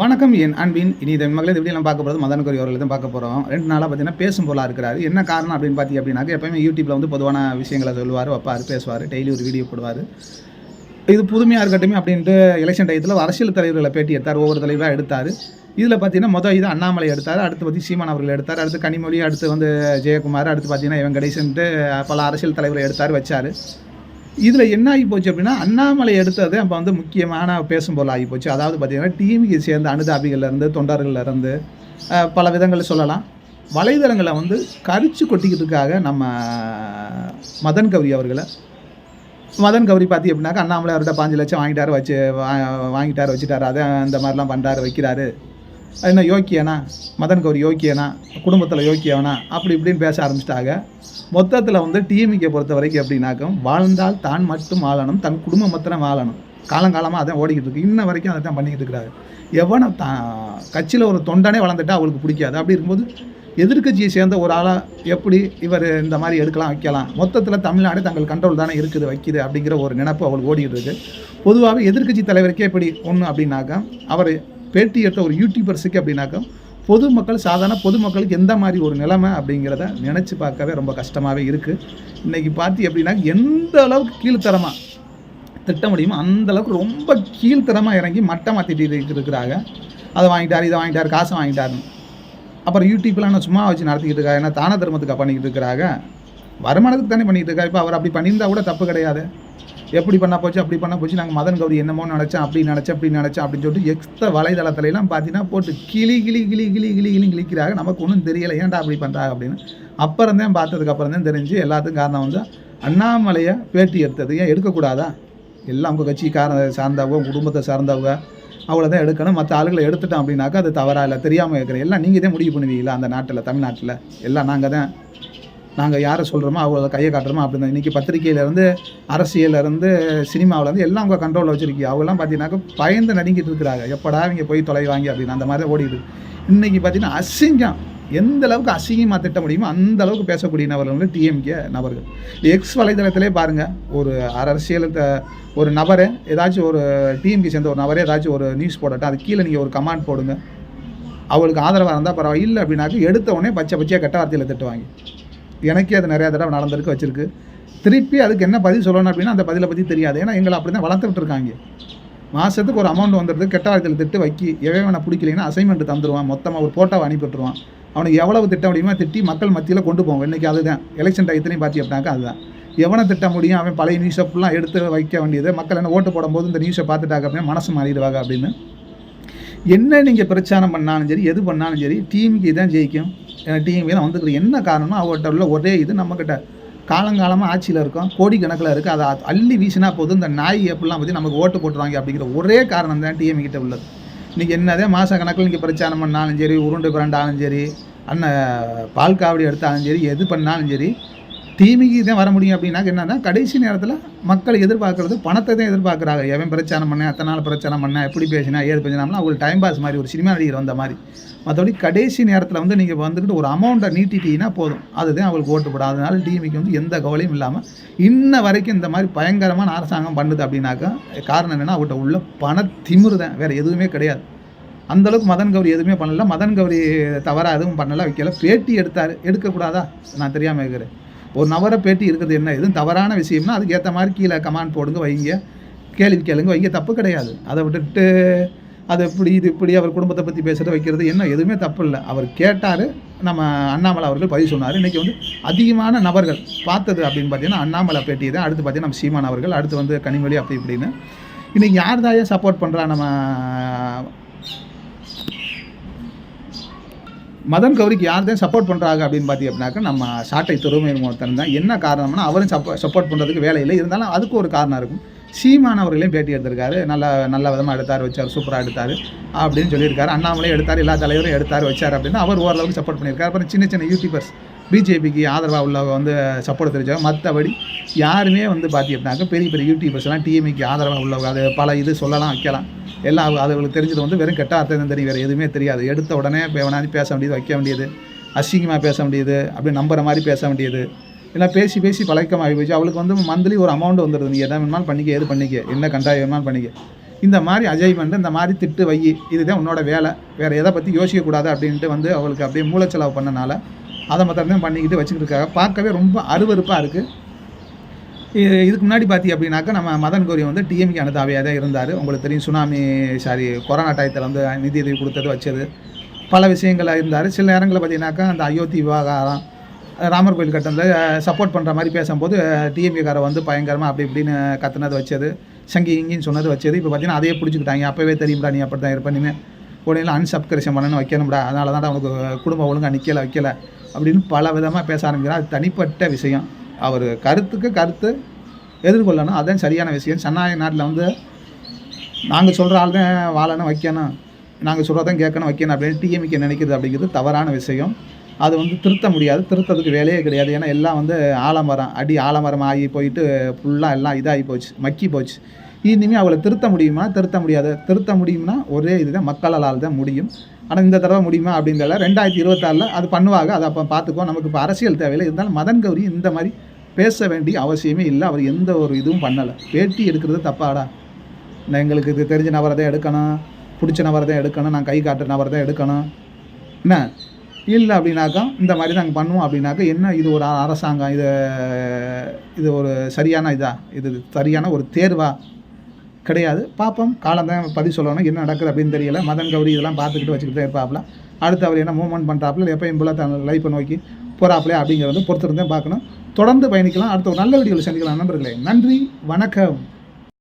வணக்கம் என் அன்பின் இனி இந்த மகளிர் எப்படி நம்ம பார்க்க போகிறது மதன் கோரி அவர்கள் தான் பார்க்க போகிறோம் ரெண்டு நாளாக பார்த்தீங்கன்னா பேசும் போலாக இருக்கிறாரு. என்ன காரணம் அப்படின்னு பார்த்தீங்க அப்படின்னாக்க எப்பயுமே யூடியூப்பில் வந்து பொதுவான விஷயங்களை சொல்லுவார் வைப்பார் பேசுவார் டெய்லி ஒரு வீடியோ போடுவார். இது புதுமையாக இருக்கட்டும் அப்படின்ட்டு எலெக்ஷன் டயத்தில் அரசியல் தலைவர்களை பேட்டி எடுத்தார் ஒவ்வொரு தலைவராக எடுத்தார். இதில் பார்த்தீங்கன்னா மொதல் இது அண்ணாமலை எடுத்தார் அடுத்து பற்றி சீமான் அவர்கள் எடுத்தார் அடுத்து கனிமொழி அடுத்து வந்து ஜெயக்குமார் அடுத்து பார்த்தீங்கன்னா இவன் கணேசன்ட்டு பல அரசியல் தலைவரை எடுத்தார் வச்சார். இதில் என்ன ஆகி போச்சு அப்படின்னா அண்ணாமலை எடுத்தது அப்போ வந்து முக்கியமான பேசும் போல் ஆகி போச்சு. அதாவது பார்த்தீங்கன்னா டிவிக்கு சேர்ந்த அனுதாபிகள்லேருந்து தொண்டர்கள்லேருந்து பல விதங்களில் சொல்லலாம். வலைதளங்களை வந்து கரிச்சு கொட்டிக்கிறதுக்காக நம்ம மதன் கௌரி அவர்களை மதன் கௌரி பார்த்தி அப்படின்னாக்கா அண்ணாமலை அவர்கிட்ட பாஞ்சு லட்சம் வாங்கிட்டாரு வச்சு வா- வாங்கிட்டாரு வச்சுட்டாரு அதை அந்த மாதிரிலாம் பண்ணுறாரு வைக்கிறாரு. என்ன யோக்கியனா? மதன் கௌரி யோக்கியனா? குடும்பத்தில் யோக்கியவனா? அப்படி இப்படின்னு பேச ஆரம்பிச்சிட்டாங்க. மொத்தத்தில் வந்து டிஎம்கே பொறுத்த வரைக்கும் எப்படின்னாக்கும் வாழ்ந்தால் தான் மட்டும் வாழணும் தன் குடும்பம் மாத்திரம் வாழணும். காலங்காலமாக அதான் ஓடிக்கிட்டு இருக்கு. இன்ன வரைக்கும் அதை தான் பண்ணிக்கிட்டு இருக்கிறாரு. எவனை தான் கட்சியில் ஒரு தொண்டனே வளர்ந்துட்டா அவளுக்கு பிடிக்காது. அப்படி இருக்கும்போது எதிர்க்கட்சியை சேர்ந்த ஒரு ஆளாக எப்படி இவர் இந்த மாதிரி எடுக்கலாம் வைக்கலாம்? மொத்தத்தில் தமிழ்நாடு தங்கள் கண்ட்ரோல் தானே இருக்குது வைக்குது அப்படிங்கிற ஒரு நினப்பு அவளுக்கு ஓடிக்கிட்டு இருக்கு. பொதுவாகவே எதிர்க்கட்சி தலைவருக்கே எப்படி ஒன்று அப்படின்னாக்கா அவர் பேட்டி எடுத்த ஒரு யூடியூபர்ஸுக்கு அப்படின்னாக்கா பொதுமக்கள் சாதாரண பொதுமக்களுக்கு எந்த மாதிரி ஒரு நிலைமை அப்படிங்கிறத நினச்சி பார்க்கவே ரொம்ப கஷ்டமாகவே இருக்குது இன்றைக்கி பார்த்தி அப்படின்னா எந்த அளவுக்கு கீழ்த்தரமாக திட்ட முடியுமோ அந்தளவுக்கு ரொம்ப கீழ்த்தரமாக இறங்கி மட்டமாக திட்டிட்டு இருக்கிறாங்க. அதை வாங்கிட்டார் இதை வாங்கிட்டார் காசை வாங்கிட்டாருன்னு. அப்புறம் யூடியூப்லாம் சும்மா வச்சு நடத்திக்கிட்டு இருக்கா ஏன்னா தான தர்மத்துக்கு பண்ணிக்கிட்டு இருக்கிறாங்க. வருமானத்துக்கு தானே பண்ணிக்கிட்டு இருக்கா இப்போ அவர் அப்படி பண்ணியிருந்தா கூட தப்பு கிடையாது. எப்படி பண்ண போச்சு அப்படி பண்ண போச்சு நாங்கள் மதன் கௌரி என்னமோ நினச்சேன் அப்படி நினச்சேன் அப்படி நினச்சேன் அப்படின்னு சொல்லிட்டு எக்ஸ்ட்ரா வலைதளத்துலலாம் பார்த்தீங்கன்னா போட்டு கிளி கிளி கிளி கிளி கிளி கிளி கிளிக்கிறாங்க. நமக்கு ஒன்றும் தெரியலை ஏன்டா அப்படி பண்ணுறாங்க அப்படின்னு. அப்புறம் தான் பார்த்ததுக்கு அப்புறம் தான் தெரிஞ்சு எல்லாத்துக்கும் காரணம் வந்து அண்ணாமலையை பேட்டி எடுத்தது. ஏன் எடுக்கக்கூடாதா? எல்லாம் உங்கள் கட்சிக்கார சார்ந்தவங்க குடும்பத்தை சார்ந்தவங்க அவளை தான் எடுக்கணும். மற்ற ஆளுகளை எடுத்துட்டோம் அப்படின்னாக்கா அது தவறாக இல்லை தெரியாமல் இருக்கிற எல்லாம் நீங்கள் தான் முடிவு பண்ணுவீங்களா அந்த நாட்டில் தமிழ்நாட்டில்? எல்லாம் நாங்கள் தான் நாங்கள் யாரை சொல்கிறோமோ அவங்கள கையை காட்டுறோமோ அப்படி தான் இன்றைக்கி பத்திரிகையிலேருந்து அரசியலேருந்து சினிமாவிலேருந்து எல்லாம் அவங்க கண்ட்ரோலில் வச்சுருக்கீங்க. அவங்கெல்லாம் பார்த்தீங்கன்னாக்கா பயந்து நடுங்கிட்டு இருக்கிறாங்க. எப்படா இங்கே போய் தொலைவாங்க அப்படின்னு. அந்த மாதிரி தான் ஓடிட்டு இன்னைக்கு பார்த்தீங்கன்னா அசிங்கம். எந்த அளவுக்கு அசிங்கமாக திட்ட முடியுமோ அந்த அளவுக்கு பேசக்கூடிய நபர்கள் வந்து டிஎம்கே நபர்கள். எக்ஸ் வலைதளத்திலே பாருங்கள் ஒரு அரசியல் ஒரு நபரை ஏதாச்சும் ஒரு டிஎம்கே சேர்ந்த ஒரு நபரே ஏதாச்சும் ஒரு நியூஸ் போடட்டும் அது கீழே நீங்கள் ஒரு கமெண்ட் போடுங்க. அவளுக்கு ஆதரவாக இருந்தால் பரவாயில்ல இல்லை அப்படின்னாக்க எடுத்த உடனே பச்சை பச்சையாக கெட்ட வார்த்தையில் திட்டுவாங்க. எனக்கே அது நிறையா தடவை நடந்திருக்கு வச்சிருக்கு. திருப்பி அதுக்கு என்ன பதில் சொல்லணும் அப்படின்னா அந்த பதிலை பற்றி தெரியாது. ஏன்னா எங்களை அப்படி தான் வளர்த்துக்கிட்டு இருக்காங்க மாதத்துக்கு ஒரு அமௌண்ட் வந்துடுது. கெட்ட திட்டு வைக்கி எவன் பிடிக்கலைன்னா அசைன்மெண்ட் தந்துடுவான் மொத்தமாக ஒரு ஃபோட்டோவை அனுப்பிவிட்டுருவான் அவனுக்கு எவ்வளவு திட்ட முடியுமோ திட்டி மக்கள் மத்தியில் கொண்டு போவோம். இன்றைக்கி அதுதான். எலெக்ஷன் டயத்துலையும் பார்த்தி அப்படின்னாக்கா அதுதான். எவனை திட்ட முடியும்? அவன் பழைய நியூஸை ஃபுல்லாக எடுத்து வைக்க வேண்டியது. மக்கள் என்ன ஓட்டு போடும்போது இந்த நியூஸை பார்த்துட்டாங்க அப்படின்னு மனசு மாறிடுவாங்க அப்படின்னு. என்ன நீங்கள் பிரச்சாரம் பண்ணாலும் சரி எது பண்ணாலும் சரி டீமுக்கு தான் ஜெயிக்கும். டிஎம்கே தான் வந்துருக்கு என்ன காரணம்னா அவர்கிட்ட உள்ள ஒரே இது நம்மக்கிட்ட காலங்காலமாக ஆட்சியில் இருக்கோம் கோடிக்கணக்கில் இருக்குது அதை அள்ளி வீசினா போதும். இந்த நாய் எப்படிலாம் பற்றி நமக்கு ஓட்டு போட்டுருவாங்க அப்படிங்கிற ஒரே காரணம் தான் டிஎம் கிட்ட உள்ளது. இன்றைக்கி என்னதே மாத கணக்கில் இங்கே பிரச்சாரம் பண்ணாலும் சரி உருண்டை பிறண்டாலும் சரி அண்ணன் பால் காவடி எடுத்தாலும் சரி எது பண்ணாலும் சரி தீமைக்கு தான் வர முடியும் அப்படின்னாக்க என்னன்னா கடைசி நேரத்தில் மக்கள் எதிர்பார்க்கறது பணத்தை தான் எதிர்பார்க்குறாங்க. எவன் பிரச்சாரம் பண்ணேன் அத்தனை நாள் பிரச்சாரம் பண்ணேன் எப்படி பேசினா ஏது பேசினாம்னா அவங்களுக்கு டைம் பாஸ் மாதிரி ஒரு சினிமா நடிகர் வந்த மாதிரி. மற்றபடி கடைசி நேரத்தில் வந்து நீங்கள் வந்துக்கிட்டு ஒரு அமௌண்ட்டை நீட்டிட்டீங்கன்னா போதும். அதுதான் அவங்களுக்கு ஓட்டு போடும். அதனால டிமிக்கு வந்து எந்த கவலையும் இல்லாமல் இன்ன வரைக்கும் இந்த மாதிரி பயங்கரமான அரசாங்கம் பண்ணுது அப்படின்னாக்கா காரணம் என்னென்னா அவர்கிட்ட உள்ள பண திமிரு தான். வேறு எதுவுமே கிடையாது. அந்த அளவுக்கு மதன் கௌரி எதுவுமே பண்ணலை. மதன் கௌரி தவறாக எதுவும் பண்ணல. வைக்கல. பேட்டி எடுத்தார். எடுக்கக்கூடாதா? நான் தெரியாமல் இருக்கிறேன் ஒரு நபரை பேட்டி இருக்கிறது என்ன? எதுவும் தவறான விஷயம்னா அதுக்கு ஏற்ற மாதிரி கீழே கமாண்ட் போடுங்க வைங்க. கேள்வி கேளுங்க வைங்க. தப்பு கிடையாது. அதை விட்டுட்டு அது இப்படி இது இப்படி அவர் குடும்பத்தை பற்றி பேசுகிறத வைக்கிறது என்ன? எதுவுமே தப்பு இல்லை. அவர் கேட்டார் நம்ம அண்ணாமலை அவர்கள் பதில் சொன்னார். இன்றைக்கி வந்து அதிகமான நபர்கள் பார்த்தது அப்படின்னு பார்த்தீங்கன்னா அண்ணாமலை பேட்டி தான் அடுத்து பார்த்தீங்கன்னா நம்ம சீமான் அவர்கள் அடுத்து வந்து கனிமொழி அப்படி இப்படின்னு. இன்றைக்கி யார் தாயே சப்போர்ட் பண்ணுறா நம்ம மதன் கௌரிக்கு யார் தான் சப்போர்ட் பண்ணுறாங்க அப்படின்னு பார்த்தி அப்படின்னாக்கா நம்ம சாட்டை துறைமுக ஒருத்தன் தான். என்ன காரணம்னா அவரும் சப்போ சப்போர்ட் பண்ணுறதுக்கு வேலை இல்லை. இருந்தாலும் அதுக்கு ஒரு காரணம் இருக்கும். சீமான் அவர்களையும் பேட்டி எடுத்திருக்காரு. நல்ல நல்ல விதமாக எடுத்தார் வச்சார் சூப்பராக எடுத்தார் அப்படின்னு சொல்லியிருக்காரு. அண்ணாமலையும் எடுத்தார் எல்லா தலைவரும் எடுத்தார் வச்சார் அப்படின்னு அவர் ஓரளவுக்கு சப்போர்ட் பண்ணியிருக்காரு. அப்புறம் சின்ன சின்ன யூடியூபர்ஸ் பிஜேபிக்கு ஆதரவாக உள்ளவங்க வந்து சப்போர்ட் தெரிஞ்சவங்க மற்றபடி யாருமே வந்து பார்த்தீங்கன்னாக்க பெரிய பெரிய யூடியூபர்ஸ்லாம் டிஎம்இக்கு ஆதரவாக உள்ளவங்க அது பல இது சொல்லலாம் வைக்கலாம். எல்லாம் அதுகளுக்கு தெரிஞ்சது வந்து வெறும் கெட்ட அர்த்தம் தெரியும் வேறு எதுவுமே தெரியாது. எடுத்த உடனே வேணாலும் பேச வேண்டியது வைக்க வேண்டியது அசிங்கமாக பேச வேண்டியது அப்படி நம்புற மாதிரி பேச வேண்டியது. இல்லை பேசி பேசி பழக்கமாகி போச்சு. அவளுக்கு வந்து மந்த்லி ஒரு அமௌண்ட் வந்துடுது நீ எதாவது வேணுமாலும் பண்ணிக்க எது பண்ணிக்க என்ன கண்டாயம் வேணுமாலும் பண்ணிக்க. இந்த மாதிரி அஜய் வந்து இந்த மாதிரி திட்டு வை இதுதான் உன்னோட வேலை. வேறு எதை பற்றி யோசிக்கக்கூடாது அப்படின்ட்டு வந்து அவளுக்கு அப்படியே மூளைச்செலவு பண்ணனால அதை மாத்திரம் தான் பண்ணிக்கிட்டு வச்சுக்கிட்டு இருக்காங்க பார்க்கவே ரொம்ப அருவருப்பாக இருக்குது இதுக்கு முன்னாடி பார்த்தி அப்படின்னாக்கா நம்ம மதன் கோரி வந்து டிஎம்கே அனுதாவியாக தான் இருந்தார். உங்களுக்கு தெரியும் சுனாமி சாரி கொரோனா டயத்தில் வந்து நிதியுதவி கொடுத்தது வச்சது. பல விஷயங்களாக இருந்தார். சில நேரங்களில் பார்த்தீங்கன்னாக்கா அந்த அயோத்தி விவகாரம் ராமர் கோயில் கட்டணத்தில் சப்போர்ட் பண்ணுற மாதிரி பேசும்போது டிஎம்கேக்காரை வந்து பயங்கரமாக அப்படி இப்படின்னு கத்துனது வச்சது. சங்கி இங்கின்னு சொன்னது வச்சது. இப்போ பார்த்தீங்கன்னா அதையே பிடிச்சிக்கிட்டாங்க. அப்போவே தெரியும்டா நீ அப்படி தான் இருப்பேன் இனிமேல் உடனே அன்சப்ஸ்கிரிப்ஷன் பண்ணணும் வைக்கணும்டா அதனால தான் அவனுக்கு குடும்பம் ஒழுங்காக நிற்கலை வைக்கலை அப்படின்னு பல விதமாக பேச ஆரம்பிக்கிறார். அது தனிப்பட்ட விஷயம். அவர் கருத்துக்கு கருத்து எதிர்கொள்ளணும். அதுதான் சரியான விஷயம். சன்னாய நாட்டில் வந்து நாங்கள் சொல்கிற ஆள் தான் வாழணும் வைக்கணும். நாங்கள் சொல்கிறதான் கேட்கணும் வைக்கணும் அப்படின்னு டிஎம்கே நினைக்கிறது அப்படிங்கிறது தவறான விஷயம். அது வந்து திருத்த முடியாது. திருத்ததுக்கு வேலையே கிடையாது. ஏன்னா எல்லாம் வந்து ஆலமரம் அடி ஆலமரம் ஆகி போயிட்டு ஃபுல்லாக எல்லாம் இதாகி போச்சு மக்கி போச்சு. இனிமேல் அவளை திருத்த முடியுமா? திருத்த முடியாது. திருத்த முடியும்னா ஒரே இதுதான். மக்களால் தான் முடியும். ஆனால் இந்த தடவை முடியுமா அப்படின்றத ரெண்டாயிரத்தி இருபத்தாறில் அது பண்ணுவாங்க. அதை அப்போ பார்த்துக்கோ நமக்கு இப்போ அரசியல் தேவையில்லை. இருந்தாலும் மதன் கௌரி இந்த மாதிரி பேச வேண்டிய அவசியமே இல்லை. அவர் எந்த ஒரு இதுவும் பண்ணலை. பேட்டி எடுக்கிறது தப்பாடா? நான் எங்களுக்கு இது தெரிஞ்ச நபரை தான் எடுக்கணும். பிடிச்ச நபரை தான் எடுக்கணும். நான் கை காட்டுற நபரை தான் எடுக்கணும். என்ன? இல்லை அப்படின்னாக்கா இந்த மாதிரி நாங்கள் பண்ணுவோம் அப்படின்னாக்கா என்ன இது ஒரு அரசாங்கம்? இது இது ஒரு சரியான இதா? இது சரியான ஒரு தேர்வா? கிடையாது. பார்ப்போம். காலம் தான் பதிவு சொல்லணும். என்ன நடக்குது அப்படின்னு தெரியல. மதன் கௌரி இதெல்லாம் பார்த்துக்கிட்டு வச்சுக்கிட்டு தான் இருப்பாப்புல. அடுத்து அவர் என்ன மூவ்மெண்ட் பண்ணுறாப்புல எப்பயும் போல தன் லைஃப்பை நோக்கி போகிறாப்புல அப்படிங்கிறத பொறுத்திருந்தேன் பார்க்கணும். தொடர்ந்து பயணிக்கலாம். அடுத்த ஒரு நல்ல வீடியோவில் சந்திக்கலாம். நண்பர்களே நன்றி வணக்கம்.